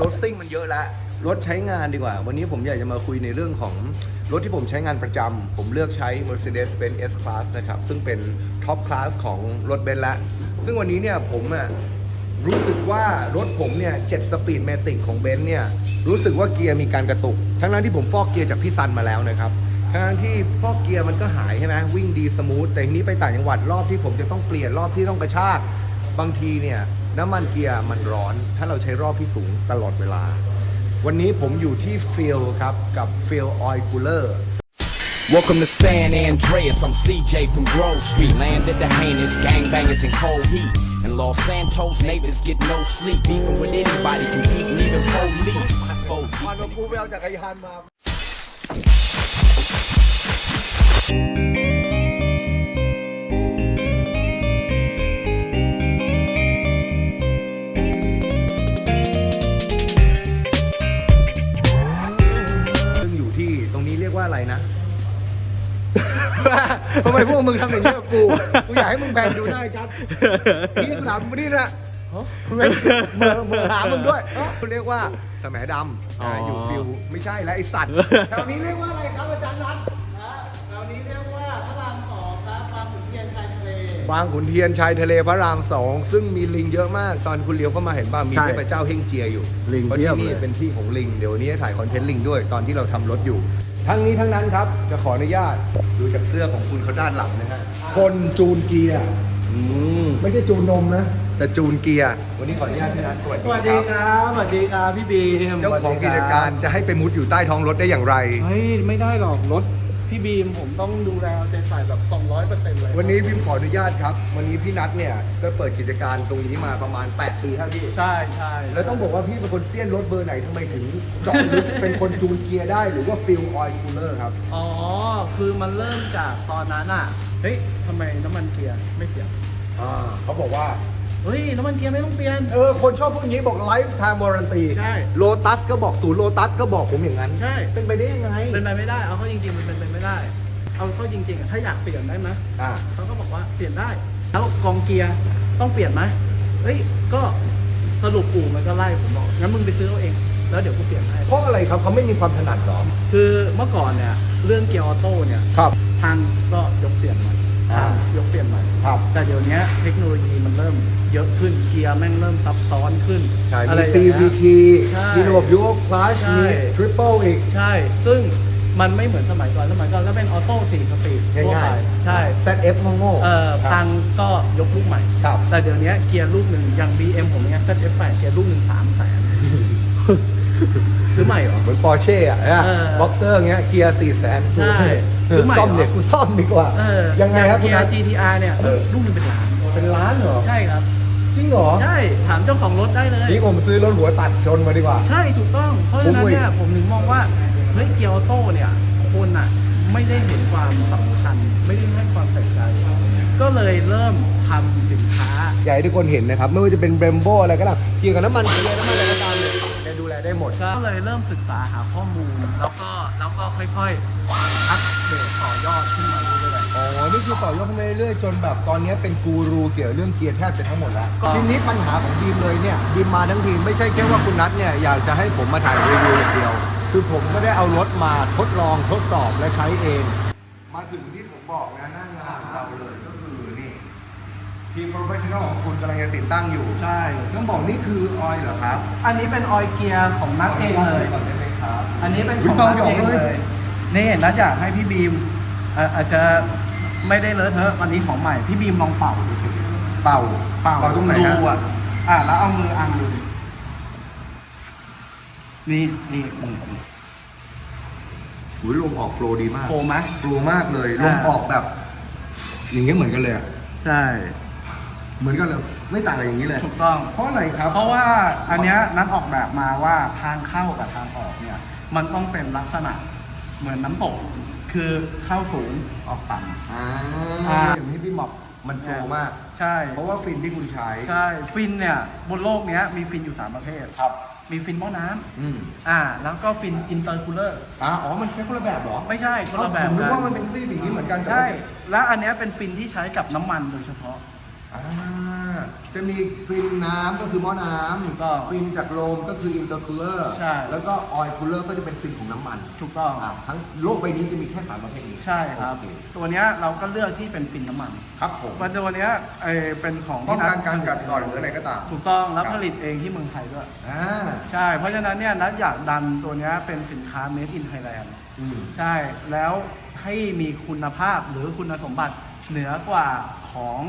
รถซิ่งมันเยอะแล้วรถใช้งานดีกว่า วันนี้ผมอยากจะมาคุยในเรื่องของรถที่ผมใช้งานประจำ ผมเลือกใช้ Mercedes-Benz S-Class นะครับ ซึ่งเป็นท็อปคลาสของรถเบนซ์ละ ซึ่งวันนี้เนี่ยผมอะรู้สึกว่ารถผมเนี่ย7สปีดเมติกของเบนซ์เนี่ยรู้สึกว่าเกียร์มีการกระตุก ทั้งนั้นที่ผมฟอกเกียร์จากพี่ซันมาแล้วนะครับทั้งนั้นที่ฟอกเกียร์มันก็หายใช่ไหมวิ่งดีสมูทแต่ทีนี้ไปต่างจังหวัดรอบที่ผมจะต้องเปลี่ยนรอบที่ต้องกระชากบางทีเนี่ย น้ำมันเกียร์มันร้อน ถ้าเราใช้รอบที่สูงตลอดเวลา วันนี้ผมอยู่ที่ฟิลครับกับฟิลออยล์คูลเลอร์ Welcome to San Andreas. I'm CJ from Grove Street. Landed the heinous gangbangers in cold heat. And Los Santos neighbors get no sleep. Even with anybody competing, even police. Oh, พานกูไปเอาจักรยานมา ทำไมพวกมึงทำอย่างนี้กับกู กูอยากให้มึงแพนดูหน้าชัดนี่กูถามมึงนี่นะไม่เมื่อเมื่อหามึงด้วยเขาเรียกว่าสมดำอ๋ออ่าอยู่ฟิวไม่ใช่แล้วไอสัตว์แถวนี้เรียกว่าอะไรครับอาจารย์นัทเรานี้เรียกว่าพระรามสองครับบางขุนเทียนชายทะเล บางขุนเทียนชายทะเลพระรามสองซึ่งมีลิงเยอะมาก ตอนคุณเลี้ยวเข้ามาเห็นบ้างมีใช่เทพเจ้าเฮงเจียอยู่ลิงเพราะเพีที่ยบนี่เลย เป็นที่ของลิงเดี๋ยววนนี้ถ่ายคอนเทนต์ลิงด้วยตอนที่เราทำรถอยู่ ทั้งนี้ทั้งนั้นครับ จะขออนุญาตดูจากเสื้อของคุณเขาด้านหลังนะฮะคนจูนเกียร์อืมไม่ใช่จูนนมนะ แต่จูนเกียร์วันนี้ขออนุญาตพี่นัทสวัสสดีวัสคดีรับครับ สวัสดีครับพี่บีมเจ้าของกิจการจะให้ไปมุดอยู่ใต้ท้องรถได้อย่างไร เฮ้ย ไม่ได้หรอก รถ พี่บีมผมต้องดูแลเอาใจใส่แบบ 200%เลยวันนี้พิมขออนุญาตครับ วันนี้พี่นัทเนี่ยก็เปิดกิจการตรงนี้มาประมาณ 8 ปีเท่าที่ ใช่ใช่แล้วต้องบอกว่าพี่เป็นคนเซียนรถเบอร์ไหนทำไมถึงเจาะลึก เป็นคนจูนเกียร์ได้หรือว่าฟิลออยล์คูลเลอร์ครับ อ๋อ คือมันเริ่มจากตอนนั้นอะ เฮ้ยทำไมน้ำมันเกียร์ไม่เปลี่ยนอ่าเขาบอกว่า เฮ้ยน้ำมันเกียร์ไม่ต้องเปลี่ยน เออ คนชอบพวกนี้บอก lifetime warranty ใช่ โลตัสก็บอกศูนย์โลตัสก็บอกผมอย่างนั้น ใช่ เป็นไปได้ยังไง เป็นไปไม่ได้ เอาเข้าจริงๆมันเป็นไปไม่ได้ เอาเข้าจริงๆอะถ้าอยากเปลี่ยนได้ไหมอ่า เขาก็บอกว่าเปลี่ยนได้ แล้วกองเกียร์ต้องเปลี่ยนไหมเฮ้ย ก็สรุปอู่มันก็ไล่ผมบอกงั้นมึงไปซื้อเอาเอง แล้วเดี๋ยวกูเปลี่ยนให้ เพราะอะไรครับเขาไม่มีความถนัดหรอ คือเมื่อก่อนเนี่ยเรื่องเกียร์ออโต้เนี่ยครับทางก็ยกเปลี่ยนใหม่อ่า ทางยกเปลี่ยนใหม่ ครับ แต่เดี๋ยวนี้เทคโนโลยีมันเริ่มเยอะขึ้นเกียร์แม่งเริ่มซับซ้อนขึ้นใช่อะไรมี อย่างเงี้ย CVT ใช่มีระบบยูโอคลาสใช่ มี triple อีก ใช่ ซึ่งมันไม่เหมือนสมัยก่อน สมัยก่อนก็เป็นออโต้สี่สปีดทั่วง่าไปยๆ ใช่ ZF โง่ๆเอ่อครับพังก็ยกลูกใหม่ ครับ แต่เดี๋ยวนี้เกียร์ลูกหนึ่งอย่าง BM ผมเนี่ย ZF8 เกียร์ลูกหนึ่งสามแสนซื้อใหม่เหรอ เหมือนปอร์เช่อะเออ บ็อกเซอร์เงี้ย เกียร์สี่แสน ใช่ ซื้อใหม่ซ่อมเหรอเด็กกูซ่อมดีกว่า เออยังไงครับเกีคุณยนัทร์ GTR เนี่ยเออ ลูกหนึงเป็นล้านเป็นล้านเหรอ ใช่ครับ จริงเหรอ ใช่ถามเจ้าของรถได้เลย นี่ผมซื้อรถหัวตัดชนมาดีกว่า ใช่ถูกต้องเพราะฉะนั้นเนี่ยผมผมถึงมองว่าเฮ้ยเกียร์ออโต้เนี่ยคนอะไม่ได้เห็นความสำคัญ ไม่ได้ให้ความใส่ใจ ก็เลยเริ่มทำสินค้า อยากให้ทุกคนเห็นนะครับ ไม่ว่าจะเป็นเบมโบอะไรก็ตามเกี่ยวกับน้ำมันเกียร์น้ำมันอะไรก็ตามเนี่ยแก ดูแลได้หมด ก็เลยเริ่มศึกษาหาข้อมูล แล้วก็แล้วก็ค่อยๆอัปเดตต่อยอดขึ้นมาเรื่อยอ๋อ นี่คือต่อยอดขึ้นมาเรื่อยๆ จนแบบตอนนี้เป็นกูรูเกี่ยวกับเรื่องเกียร์แทบจะทั้งหมดแล้ว ก็ ทีนี้ปัญหาของบีมเลยเนี่ยบีมมาทั้งทีไม่ใช่แค่ว่าคุณนัทเนี่ยอยากจะให้ผมมาถ่ายรีวิวอย่างเดียว คือผมก็ได้เอารถมาทดลองทดสอบและใช้เอง มาถึงที่ผมบอกนะหน้างานของเราเลยก็คือนี่ ทีมโปรเฟชชั่นอลของคุณกำลังจะติดตั้งอยู่ๆใช่ ต้องบอกนี่คือออยล์เหรอครับอันนี้เป็นออยเกียร์ของนัทเองเลย ก่อนได้ไหมครับ อันนี้เป็นอุ๊ขยองเบานัทหยอกเองเลยเลย นี่นัทอยากให้พี่บีมเอ่ออาจจะไม่ได้เลอะเทอะวันนี้ของใหม่ พี่บีมลองเป่าดูสิ เป่าเป่าเป่าตรงไหนฮะดูอะอะแล้วเอามืออังดูดินี่นี่นี่นี่หูยลมออกโฟลว์ดีมากโฟมไหม โฟลว์มากเลยลมอ่า ออกแบบ อย่างเงี้ยเหมือนกันเลยอะใช่ เหมือนกันเลยไม่ต่างกับอย่างนี้เลย ถูกต้อง เพราะอะไรครับ เพราะว่าอันเนี้ยนัดออกแบบมาว่าทางเข้ากับทางออกเนี่ยมันต้องเป็นลักษณะเหมือนน้ำตก คือเข้าสูงออกต่ำ อ่าอ่า อย่างนี้พี่หมอกมันโฟลว์มาก ใช่ เพราะว่าฟินที่คุณใช้ใช่ฟินเนี่ยบนโลกเนี้ยมีฟินอยู่ 3 ประเภท ครับ มีฟินหม้อน้ำอืมอ่า แล้วก็ฟินอินเตอร์คูลเลอร์ อ่าอ๋อมันใช้คนละแบบเหรอไม่ใช่คนละแบบผมนึกกัว่ามันเป็นคลีบอย่างนี้เหมือนกันแต่ใช่ว่า และอันเนี้ยเป็นฟินที่ใช้กับน้ำมันโดยเฉพาะ อ่าจะมีฟินน้ำก็คือหม้อน้ถูกต้องำฟินจากโลมก็คืออินเตอร์คูลเลอร์ ใช่ แล้วก็ออยล์คูลเลอร์ก็จะเป็นฟินของน้ำมันถูกต้องอ่าทั้งโลกใบนี้จะมีแค่สามประเภทนี้ใช่ครับ โอเตัวเนี้ยเราก็เลือกที่เป็นฟินน้ำมันครับผมวันตัวเนี้ยเอ่อเป็นของป้องกันที่การนักัดกร่อนหรืออะไรก็ตามถูกต้องแล้วครับผลิตเองที่เมืองไทยด้วย อ่าใช่ เพราะฉะนั้นเนี่ยนัดอยากดันตัวเนี้ยเป็นสินค้า made in Thailand อืม ใช่ แล้วให้มีคุณภาพหรือคุณสมบัติเหนือกว่าของ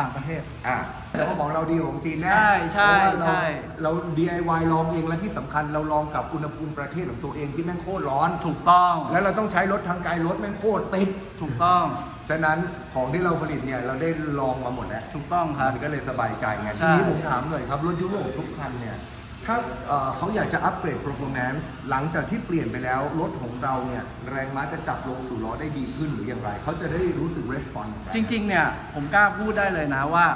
ต่างประเทศ อ่าแล้วก็ของเราดีกว่าของจีนแน่ใช่ใช่เพราะว่าเราใช่ เรา DIY ลองเองและที่สำคัญเราลองกับอุณหภูมิประเทศของตัวเองที่แม่งโคตรร้อน ถูกต้อง แล้วเราต้องใช้รถทางไกลรถแม่งโคตรติด ถูกต้อง ฉะนั้นของที่เราผลิตเนี่ยเราได้ลองมาหมดแล้ว ถูกต้องครับ มันก็เลยสบายใจไงใช่ ทีนี้ผมถามหน่อยครับ รถยุโรปทุกคันเนี่ย ถ้าเอ่อเขาอยากจะอัปเกรด performance หลังจากที่เปลี่ยนไปแล้ว รถของเราเนี่ยแรงม้าจะจับลงสู่ล้อได้ดีขึ้นหรืออย่างไร เขาจะได้รู้สึก response อย่างไรจริง ๆ เนี่ย ผมกล้าพูดได้เลยนะว่า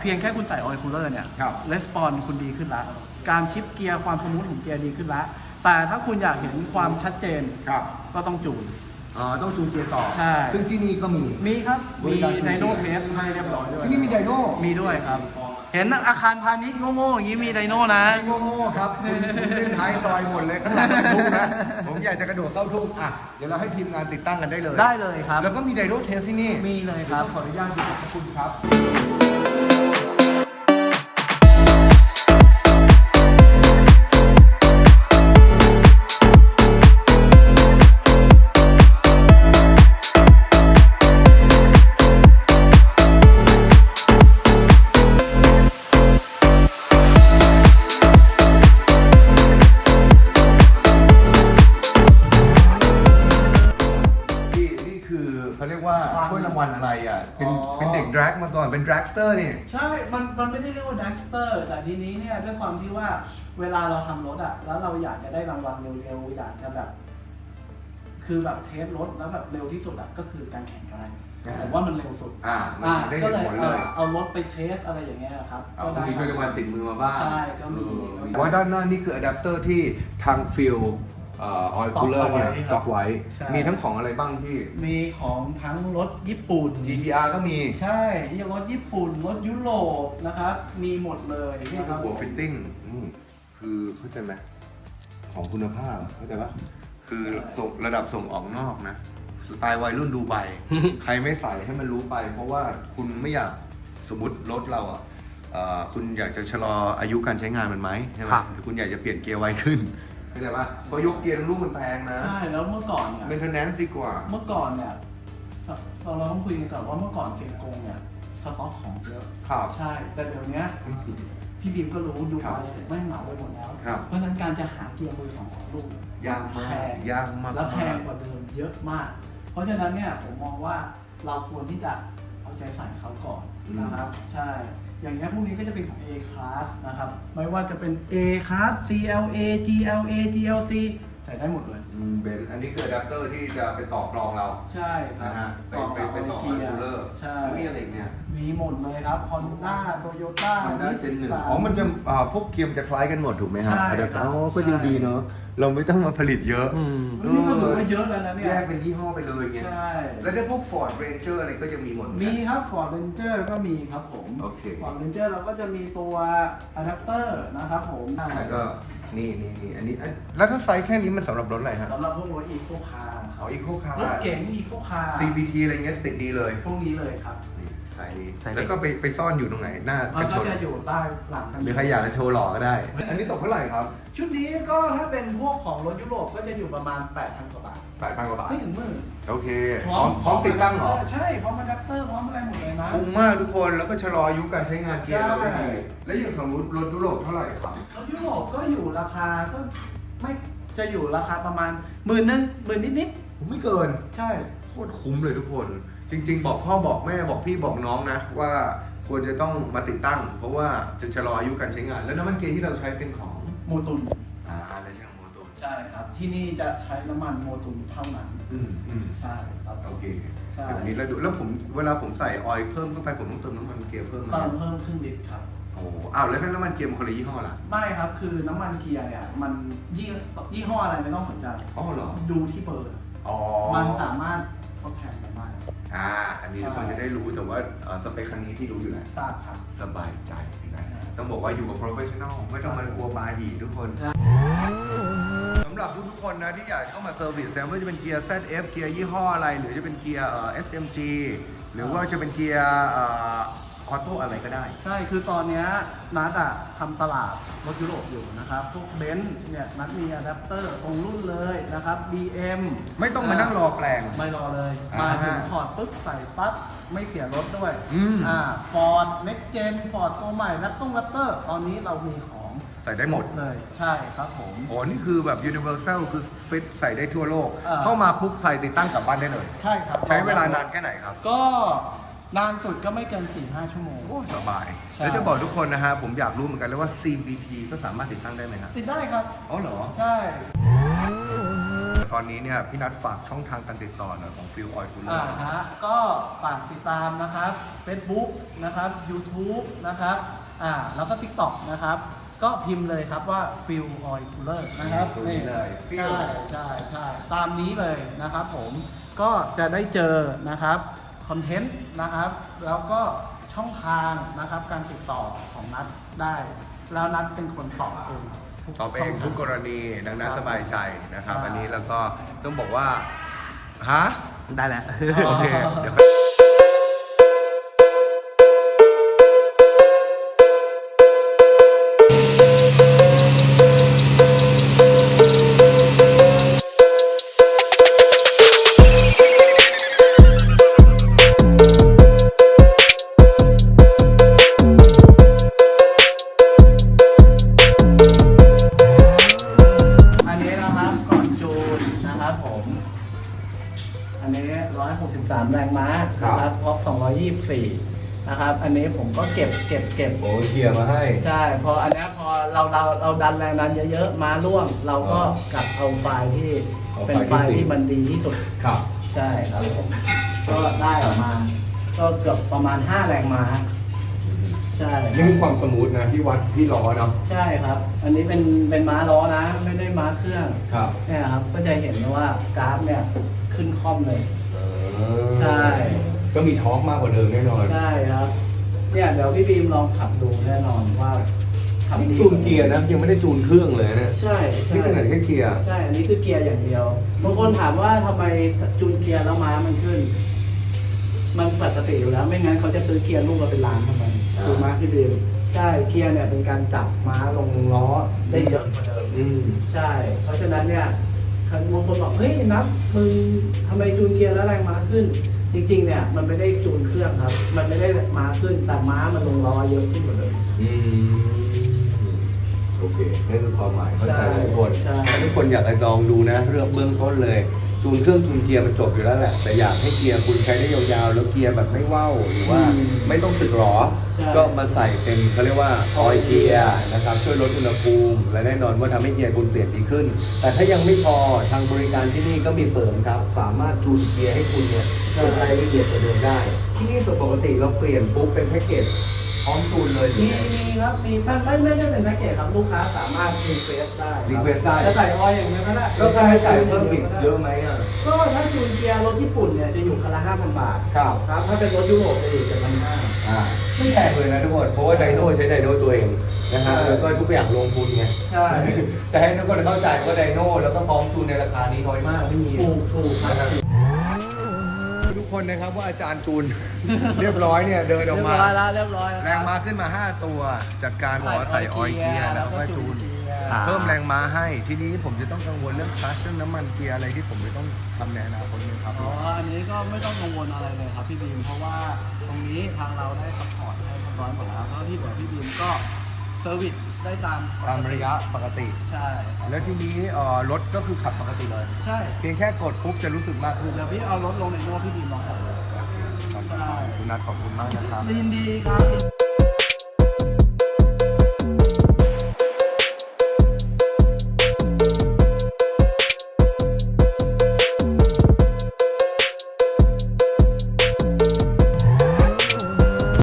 เพียงแค่คุณใส่ออยล์คูลเลอร์เนี่ยครับレスปอนคุณดีขึ้นละการชิปเกียร์ความสมูทของเกียร์ดีขึ้นละแต่ถ้าคุณอยากเห็นความชัดเจนครับก็ต้องจูนอ๋อต้องจูนเกียร์ต่อ ใช่ ซึ่งที่นี่ก็มี มีครับบมีริการจูน ไดโนเกีเทยร์สให้เรียบร้อยด้วยที่นี่มีไดโน่ มีด้วยครับ เห็นอาคารพาณิชย์โง่ๆอย่างนี้มีไดโน่นะโง่ๆครับคุณคุณเล่นท้ายซอยหมดเลยข้างหลังเป็นทุ่งนะ ผมอยากจะกระโดดเข้าทุ่งอะเดี๋ยวเราให้ทีมงานติดตั้งกันได้เลยได้เลยครับ แล้วก็มีไดโนเทสที่นี่มีเลยครับ ขออนุญาตดูขอบคุณครับ ถ้วยรางวัลอะไรอะ เป็น อ๋อ เป็นเด็กดรากมาก่อน เป็นดรากสเตอร์นี่ ใช่ มัน มันไม่ได้เรียกว่าดักสเตอร์ แต่ทีนี้เนี่ยด้วยความที่ว่าเวลาเราทำรถอะแล้วเราอยากจะได้รางวัลเร็วๆ อยากจะแบบ คือแบบเทสรถแล้วแบบเร็วที่สุดอะก็คือการแข่งกันอ่า ผมว่ามันเร็วสุดอ่า มันอ่าได้ก็เห็นเลยผลเอเลอยเอารถไปเทสอะไรอย่างเงี้ยครับเอาก็มีถ้วยรางวัลติดมือมาบ้างใช่ ก็มี เออ ว่าด้านหน้านี่คืออะแดปเตอร์ที่ทางฟิล ออย Stock คูลเลอร์เนี่ยเอาไว้สต็อกไว้ ใช่ มีทั้งของอะไรบ้างพี่ มีของทั้งรถญี่ปุ่น GTR ก็มีใช่ที่รถญี่ปุ่น รถยุโรปนะครับ มีหมดเลยนี่นะคคืรัอบหัวฟิตติ้งนี่คือเข้าใจไหมของคุณภาพเข้าใจปะคือส่งระดับส่งออกนอกนะ สไตล์วัยรุ่นดูไบ ใครไม่ใส่ให้มันรู้ไป เพราะว่าคุณไม่อยากสมมติรถเราอะเอ่อคุณอยากจะชะลออายุการใช้งานมันไหมใช่ไหมครับ หรือคุณอยากจะเปลี่ยนเกียร์ไวขึ้น เข้าใจปะเพราะยกเกียร์ทั้งลูกมันแพงนะใช่แล้วเมื่อก่อนเนี่ย maintenance ดีกว่า เมื่อก่อนเนี่ยสเราต้องคุยกันก่อนว่าเมื่อก่อนเซียงกงเนี่ยสต็อกของเยอะครับใช่ แต่เดี๋ยวเนี้ยพี่บีมก็รู้ดูครับไปไม่เหมาไปหมดแล้ว ครับ เพราะฉะนั้นการจะหาเกียร์มือสองของลูกยากมากแพงยากมากและแพงกว่าเดิมเยอะมาก เพราะฉะนั้นเนี่ยผมมองว่าเราควรที่จะเอาใจใส่เขาก่อนนะครับ ใช่ อย่างเงี้ยพวกนี้ก็จะเป็นของ A class นะครับ ไม่ว่าจะเป็น A class CLA GLA GLC ใส่ได้หมดเลยอืมเบนซ์อันนี้คืออะแดปเตอร์ที่จะไปต่อกรองเรา ใช่ครันะบฮะไปไปไปต่อเกีคอนยโทรลเลอร์ร์ใช่มีอะไรอีกเนี่ยมีหมดเลยครับ Honda Toyota มันได้เซนหนึ่ง อ๋อ มันจะอ่าพวกเกียร์มนจะคล้ายกันหมดถูกไหมฮะใช่อะแดปเตอครับร์อ๋อก็ยังดีเนอะ เราไม่ต้องมาผลิตเยอะนี่ก็ถือว่าเยอะแล้วนะเนี่ยแยกเป็นยี่ห้อไปเลยไงใช่ แล้วได้พวก Ford Ranger อะไรก็ยังมีหมดเหอนกันมีครับ Ford Ranger ก็มีครับผม โอเค Ford Ranger เราก็จะมีตัวอะแดปเตอร์นะครับผมแล้วก็นี่นี่นี่อันนี้อันแล้วถ้าไซส์แค่นี้มันสำหรับรถอะไรฮะสำหรับพวกรถ Eco Car คอ๋รัอบอีโคคาร์รถเก๋ง Eco Car CBT อะไรเงี้ยติดดีเลย พวกนี้เลยครับ นี่ ใส่นี้ใส่นี้แล้วก็ไปไปซ่อนอยู่ตรงไหนหน้ามักนระก็จกจะอยู่ใต้หลังคันหรือใครอยากจะโชว์หล่อก็ได้ อันนี้ตกเท่าไหร่ครับชุดนี้ก็ถ้าเป็นพวกของรถยุโรปก็จะอยู่ประมาณ 8,000กว่าบาทแปดพันกว่าบาท ไม่ถึงหมื่นโอเค พร้อมพร้อมติดตั้งเหรอ ใช่พร้อมอะแดปเตอร์พร้อมอะไรหมดเลยนะ คุ้มมากทุกคนแล้วก็ชะลออายุการใช้งานเกียร์เราได้ดีใช่ แล้วอย่างสมมติรถยุโรปเท่าไหร่ครับ รถยุโรปก็อยู่ราคาก็ไม่จะอยู่ราคาประมาณหมื่นนึงหมื่นนิดผมไม่เกิน ๆใช่ โคตรคุ้มเลยทุกคน จริง ๆ บอกพ่อบอกแม่บอกพี่บอกน้องนะ ว่าควรจะต้องมาติดตั้ง เพราะว่าจะชะลออายุการใช้งาน แล้วน้ำมันเกียร์ที่เราใช้เป็นของโมตุนอ่าเราใช้ของโมโตใช่ครับ ที่นี่จะใช้น้ำมันโมตุนเท่านั้นอืมอืมใช่ครับโอเคใช่แบบนี้แล้วดูแล้วผมเวลาผมใส่ออยล์เพิ่มเข้าไปผมต้องเติมน้ำมันเกียร์เพิ่มไหมเติมเพิ่มครึ่งลิตรครับ โอ้อ้าวแล้วถ้าน้ำมันเกียร์มันคนละยี่ห้อล่ะไม่ครับคือน้ำมันเกียร์เนี่ยมันยี่ยี่ห้ออะไรไม่ต้องสนใจ อ๋อเหรอดูที่เบอร์ อ๋อ มันสามารถเอก็แพงกันมาก อ่าอันนี้ทุกคนจะได้รู้แต่ว่าเอ่อสเปคคันนี้ที่รู้อยู่แล้วทราบครับ สบายใจนะต้องบอกว่าอยู่กับ professional ไม่ต้องมากลัวบาหีทุกคนใช่สำหรับทุกๆคนนะที่อยากเข้ามาเซอร์วิสแม้ว่าจะเป็นเกียร์ ZF เกียร์ยี่ห้ออะไร หรือจะเป็นเกียร์เอ่อ SMG หรือว่าจะเป็นเกียร์เออ โต้อะไรก็ได้ ใช่ คือตอนเนี้ยนัดอะทำตลาดรถยุโรปอยู่นะครับ พวกเบนซ์เนี่ยนัดมีอะแดปเตอร์ตรงรุ่นเลยนะครับ BM ไม่ต้องมานั่งรอแปลง ไม่รอเลย อ่ามาถึงถอดปุ๊บใส่ปั๊บไม่เสียรถด้วยอืมอ่าฟอร์ดเน็กเจนฟอร์ดตัวใหม่แรปต้องแรปเตอร์ ตอนนี้เรามีของใส่ได้หมดเลย ใช่ครับผม โอ้นี่คือแบบ universal คือฟิตใส่ได้ทั่วโลก อ่า เข้ามาปุ๊บใส่ติดตั้งกลับบ้านได้เลย ใช่ครับ ใช้เวลานานแค่ไหนครับ ก็ นานสุดก็ไม่เกิน 4-5 ชั่วโมง โอ้สบาย ใช่ แล้วจะบอกทุกคนนะฮะ ผมอยากรู้เหมือนกันเลยว่า CVT ก็สามารถติดตั้งได้ไหมครับติดได้ครับ อ๋อเหรอ ใช่ ตอนนี้เนี่ยพี่นัทฝากช่องทางการติดต่อหน่อยของฟิลออยคูลเลออ่าร์ฮะก็ฝากติดตามนะครับ Facebook นะครับ YouTube นะครับอ่าแล้วก็ TikTok นะครับ ก็พิมพ์เลยครับว่า Feel Oil Cooler นะครับตรงนี้เลยใช่ใช่ใช่ตามนี้เลยนะครับผมก็จะได้เจอนะครับ คอนเทนต์นะครับ แล้วก็ช่องทางนะครับการติดต่อของนัดได้ แล้วนัดเป็นคนตอบเองทุกตอบเองช่ทาทุกกรณีดังนั้นครับสบายใจนะครับครับ อันนี้แล้วก็ต้องบอกว่าฮะได้แล้วโอเคเดี๋ยว อันนี้ผมก็เก็บเก็บเก็บ โอ้เคลียร์มาให้ ใช่ พออันเนี้ยพอเราเราเราดันแรงดันเยอะๆ มาร่วง เราก็อ๋อกลับเอาไฟล์ที่เอาเป็นไฟไฟล์ที่ล์สี่ ที่มันดีที่สุด ครับ ใช่ครับผมก็ได้ออกมา ก็เกือบประมาณ 5 แรงม้าใช่นี่คือความสมูทนะที่วัดที่ล้อเนาะใช่ครับ อันนี้เป็นเป็นม้าล้อนะ ไม่ได้ม้าเครื่องครับเนี่ยครับ ก็จะเห็นว่ากราฟเนี่ยขึ้นคล่อมเลย ใช่ ก็มีท็อร์กมากกว่าเดิมแน่นอน ใช่ครับ เนี่ยเดี๋ยวพี่บีมลองขับดูแน่นอนว่าขับนี่ดีจูนเกียร์นะยังไม่ได้จูนเครื่องเลยเนี่ยใช่ใช่นี่ขนาดแค่เกียร์ใช่ อันนี้คือเกียร์อย่างเดียวบางคนถามว่าทำไมจูนเกียร์แล้วม้ามันขึ้น มันปกติอยู่แล้ว ไม่งั้นเขาจะซื้อเกียร์ลูกมาเป็นล้านทำไมอ่าถูกไหมพี่บีมใช่เกียร์เนี่ยเป็นการจับม้าลงล้อได้เยอะกว่าเดิม อืมใช่ เพราะฉะนั้นเนี่ยบางคนบอก เฮ้ยนับมึงทำไมจูนเกียร์แล้วแรงม้าขึ้น จริงๆเนี่ยมันไม่ได้จูนเครื่องครับ มันไม่ได้ม้าขึ้นแต่ม้ามันลงล้อเยอะขึ้นกว่าเดิมอืมโอเคนั่นคือความหมายเข้าใจทุกคน ใช่ถ้าทุกคนอยากจะลองดูนะ เรื่องเบื้องต้นเลย จูนเครื่องจูนเกียร์มันจบอยู่แล้วแหละ แต่อยากให้เกียร์คุณใช้ได้ยาวๆ แล้วเกียร์แบบไม่ว่าวหรือว่าไม่ต้องสึกหรอ ใช่ ก็มาใส่เป็นเขาเรียกว่าออยเกียร์นะครับช่วยลดอุณหภูมิ และแน่นอนว่าทำให้เกียร์คุณเปลี่ยนดีขึ้น แต่ถ้ายังไม่พอทางบริการที่นี่ก็มีเสริมครับ สามารถจูนเกียร์ให้คุณเนี่ยเป็นรายละเอียดกว่าเดิมได้ ที่นี่ส่วนปกติเราเปลี่ยนปุ๊บเป็นแพ็กเกจพ ร้อมจูนเลยหรือมีไงมีครับมีไม่ไม่ไม่ได้เป็นแพ็กเกจครับลูกค้าสามารถรีเควสได้คบ request ได้จะใส่ออยล์อย่างนี้ก็ได้แล้วค่าใช้จ่ายเพิ่มอีกเยอะไหมอะก็ถ้าจูนเกียร์รถญี่ปุ่นเนี่ยจะอยู่คันละห้าพันบาทครับครับถ้าเป็นรถยุโรปจะอยู่เจ็ดพันห้า อ่าไม่แพงเลยนะทุกคนเพราะว่าไดโน่ใช้ไดโน่ตัวเองนะฮะใช่แล้วก็ทุกอย่างลงทุนไงใช่จะให้ทุกคนเข้าใจว่าไดโน่แล้วก็พร้อมจูนในราคานี้น้อยมากไม่มีถูกถูกครับทุก คนนะครับว่าอาจารย์จูน เรียบร้อยเนี่ยเดินอเรีอยกบมาร้อยแล้วเรียบร้อยแล้วแรงม้าขึ้นมา 5 ตัว จากการบอกว่าใส่ออยล์เกียร์แล้วก็จูนเกียร์อ่า เพิ่มแรงม้าให้ ทีนี้ผมจะต้องกังวลเรื่องคลัตช์เรื่องน้ำมันเกียร์อะไรที่ผมจะต้องทำในอนาคตไหมครับ อ๋ออันนี้ก็ไม่ต้องกังวลอะไรเลยครับพี่บีม เพราะว่าตรงนี้ทางเราได้ซัพพอร์ตให้เรียบร้อยหมดแล้วแล้วที่เหลือพี่บีมก็เซ อร์วิสได้ตามตามระยะปกติ ใช่ครับแล้วทีนี้เอ่อรถก็คือขับปกติเลย ใช่เพียงแค่กดปุ๊บจะรู้สึกมากขึ้นเดี๋ยวพี่เอารถลงในโน้ตพี่บีมลองขับเลยขอบคุณนัทขอบคุณมากนะครับ ยินดีครับ